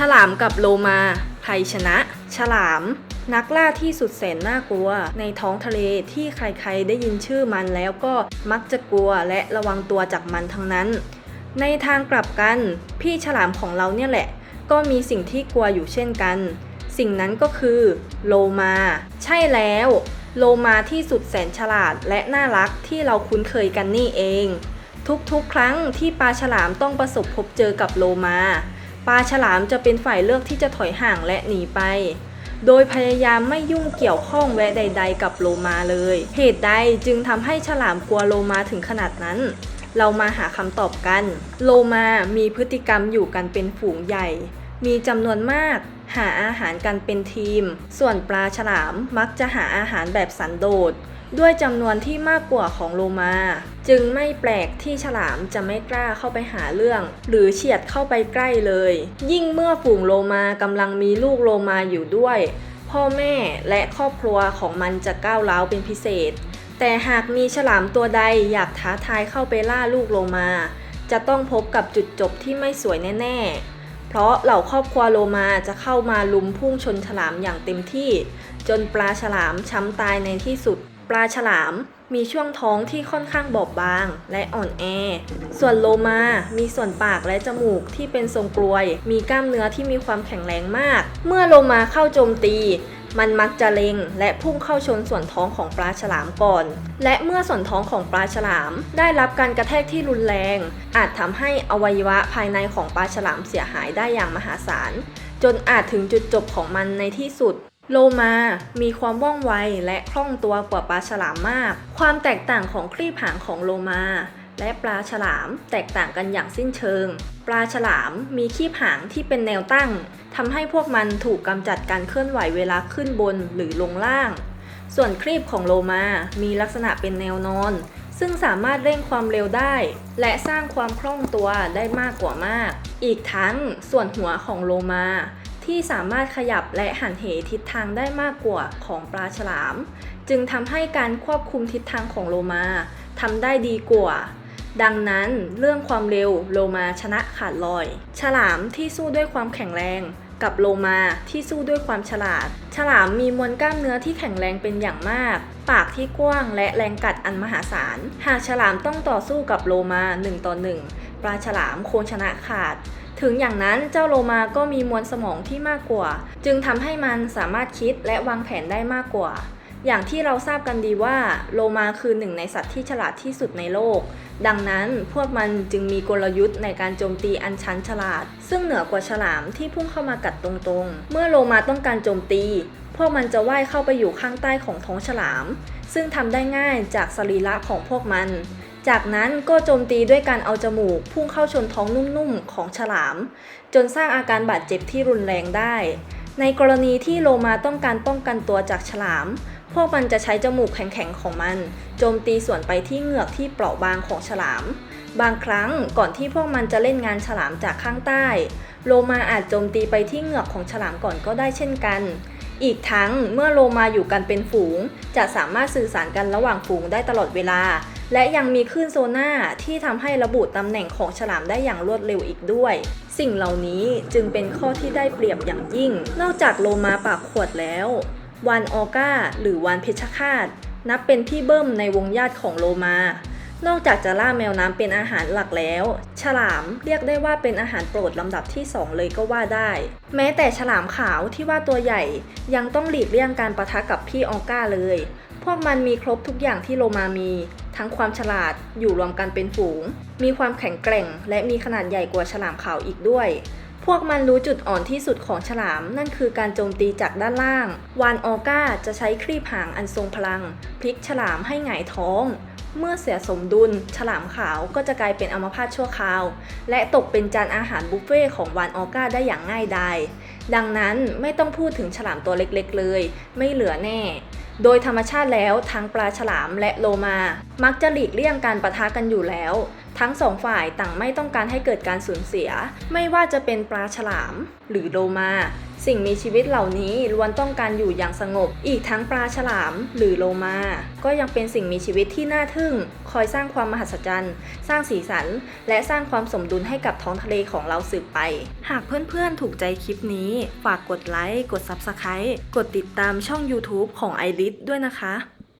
ฉลามกับโลมา ใครชนะ ฉลาม นักล่าที่สุดแสนน่ากลัว ในท้องทะเลที่ใครๆได้ยินชื่อมันแล้วก็มักจะกลัวและระวังตัวจากมันทั้งนั้น ในทางกลับกัน พี่ฉลามของเราเนี่ยแหละ ก็มีสิ่งที่กลัวอยู่เช่นกัน สิ่งนั้นก็คือ โลมา ใช่แล้ว โลมาที่สุดแสนฉลาดและน่ารักที่เราคุ้นเคยกันนี่เอง ทุกๆ ครั้งที่ปลาฉลามต้องประสบพบเจอกับโลมา ปลาฉลามจะเป็นฝ่ายเลือกที่จะถอยห่างและหนีไป โดยพยายามไม่ยุ่งเกี่ยวข้องแวะใด ๆ กับโลมาเลย เหตุใดจึงทำให้ฉลามกลัวโลมาถึงขนาดนั้น เรามาหาคำตอบกัน โลมามีพฤติกรรมอยู่กันเป็นฝูงใหญ่ มีจำนวนมาก หาอาหารกันเป็นทีม ส่วนปลาฉลามมักจะหาอาหารแบบสันโดษ ด้วยจำนวนที่มากกว่าของโลมา จึงไม่แปลกที่ฉลามจะไม่กล้าเข้าไปหาเรื่อง หรือเฉียดเข้าไปใกล้เลย ยิ่งเมื่อฝูงโลมากำลังมีลูกโลมาอยู่ด้วย พ่อแม่และครอบครัวของมันจะก้าวร้าวเป็นพิเศษ แต่หากมีฉลามตัวใดอยากท้าทายเข้าไปล่าลูกโลมา จะต้องพบกับจุดจบที่ไม่สวยแน่ ๆ เพราะเหล่าครอบครัวโลมาจะเข้ามาลุมพุ่งชนฉลามอย่างเต็มที่ จนปลาฉลามช้ำตายในที่สุด ปลาฉลามมีช่วงท้องที่ค่อนข้างบอบบางและอ่อนแอ ส่วนโลมา มีส่วนปากและจมูกที่เป็นทรงกลวย มีกล้ามเนื้อที่มีความแข็งแรงมาก เมื่อโลมาเข้าโจมตีมันมักจะเล็งและพุ่งเข้าชนส่วนท้องของปลาฉลามก่อน และเมื่อส่วนท้องของปลาฉลาม ได้รับการกระแทกที่รุนแรง อาจทำให้อวัยวะภายในของปลาฉลามเสียหายได้อย่างมหาศาล จนอาจถึงจุดจบของมันในที่สุดโลมา มีความว่องไวและคล่องตัวกว่าปลาฉลามมาก ความแตกต่างของครีบหางของโลมา และปลาฉลามแตกต่างกันอย่างสิ้นเชิง ปลาฉลามมีครีบหางที่เป็นแนวตั้งทำให้พวกมันถูกกำจัดการเคลื่อนไหวเวลาขึ้นบนหรือลงล่าง ส่วนครีบของโลมา มีลักษณะเป็นแนวนอน ซึ่งสามารถเร่งความเร็วได้ และสร้างความคล่องตัวได้มากกว่ามาก อีกทั้งส่วนหัวของโลมา ที่สามารถขยับและหันเหทิศทางได้มากกว่าของปลาฉลาม จึงทำให้การควบคุมทิศทางของโลมาทำได้ดีกว่า ดังนั้นเรื่องความเร็วโลมาชนะขาดลอย ฉลามที่สู้ด้วยความแข็งแรง กับโลมาที่สู้ด้วยความฉลาด ฉลามมีมวลกล้ามเนื้อที่แข็งแรงเป็นอย่างมาก ปากที่กว้างและแรงกัดอันมหาศาล หากฉลามต้องต่อสู้กับโลมา1ต่อ1ปลาฉลามโคนชนะขาดถึงอย่างนั้นเจ้าโลมาก็มีมวลสมองที่มากกว่า จึงทำให้มันสามารถคิดและวางแผนได้มากกว่า อย่างที่เราทราบกันดีว่าโลมาคือหนึ่งในสัตว์ที่ฉลาดที่สุดในโลก ดังนั้นพวกมันจึงมีกลยุทธ์ในการโจมตีอันชันฉลาด ซึ่งเหนือกว่าฉลามที่พุ่งเข้ามากัดตรงๆ เมื่อโลมาต้องการโจมตี พวกมันจะว่ายเข้าไปอยู่ข้างใต้ของท้องฉลาม ซึ่งทำได้ง่ายจากสรีระของพวกมัน จากนั้นก็โจมตีด้วยการเอาจมูกพุ่งเข้าชนท้องนุ่มๆของฉลาม จนสร้างอาการบาดเจ็บที่รุนแรงได้ ในกรณีที่โลมาต้องการป้องกันตัวจากฉลาม พวกมันจะใช้จมูกแข็งๆของมัน โจมตีส่วนไปที่เหงือกที่เปราะบางของฉลาม บางครั้งก่อนที่พวกมันจะเล่นงานฉลามจากข้างใต้ โลมาอาจโจมตีไปที่เหงือกของฉลามก่อนก็ได้เช่นกัน อีกทั้งเมื่อโลมาอยู่กันเป็นฝูง จะสามารถสื่อสารกันระหว่างฝูงได้ตลอดเวลา และยังมีคลื่นโซน่าที่ทำให้ระบุตำแหน่งของฉลามได้อย่างรวดเร็วอีกด้วย สิ่งเหล่านี้จึงเป็นข้อที่ได้เปรียบอย่างยิ่ง นอกจากโลมาปากขวดแล้ว วานออก้า หรือวานเพชฌฆาต นับเป็นพี่เบิ้มในวงญาติของโลมา นอกจากจะล่าแมวน้ำเป็นอาหารหลักแล้ว ฉลามเรียกได้ว่าเป็นอาหารโปรดลำดับที่ 2 เลยก็ว่าได้ แม้แต่ฉลามขาวที่ว่าตัวใหญ่ ยังต้องหลีกเลี่ยงการประทะกับพี่ออก้าเลย พวกมันมีครบทุกอย่างที่โลมามี ทั้งความฉลาดอยู่รวมกันเป็นฝูง มีความแข็งแกร่ง และมีขนาดใหญ่กว่าฉลามขาวอีกด้วย พวกมันรู้จุดอ่อนที่สุดของฉลาม นั่นคือการโจมตีจากด้านล่าง วานออก้าจะใช้ครีบหางอันทรงพลัง พลิกฉลามให้หงายท้อง เมื่อเสียสมดุล ฉลามขาวก็จะกลายเป็นอัมพาตชั่วคราว และตกเป็นจานอาหารบุฟเฟ่ของวานออก้าได้อย่างง่ายดายดังนั้นไม่ต้องพูดถึงฉลามตัวเล็กๆเลย ไม่เหลือแน่ โดยธรรมชาติแล้วทั้งปลาฉลามและโลมา มักจะหลีกเลี่ยงการประทะกันอยู่แล้ว ทั้งสองฝ่ายต่างไม่ต้องการให้เกิดการสูญเสีย ไม่ว่าจะเป็นปลาฉลาม หรือโลมา สิ่งมีชีวิตเหล่านี้ล้วนต้องการอยู่อย่างสงบ อีกทั้งปลาฉลาม หรือโลมา ก็ยังเป็นสิ่งมีชีวิตที่น่าทึ่ง คอยสร้างความมหัศจรรย์ สร้างสีสัน และสร้างความสมดุลให้กับท้องทะเลของเราสืบไป หากเพื่อนๆถูกใจคลิปนี้ ฝากกดไลค์ กด Subscribe กดติดตามช่อง YouTube ของ i r i s ด้วยนะคะ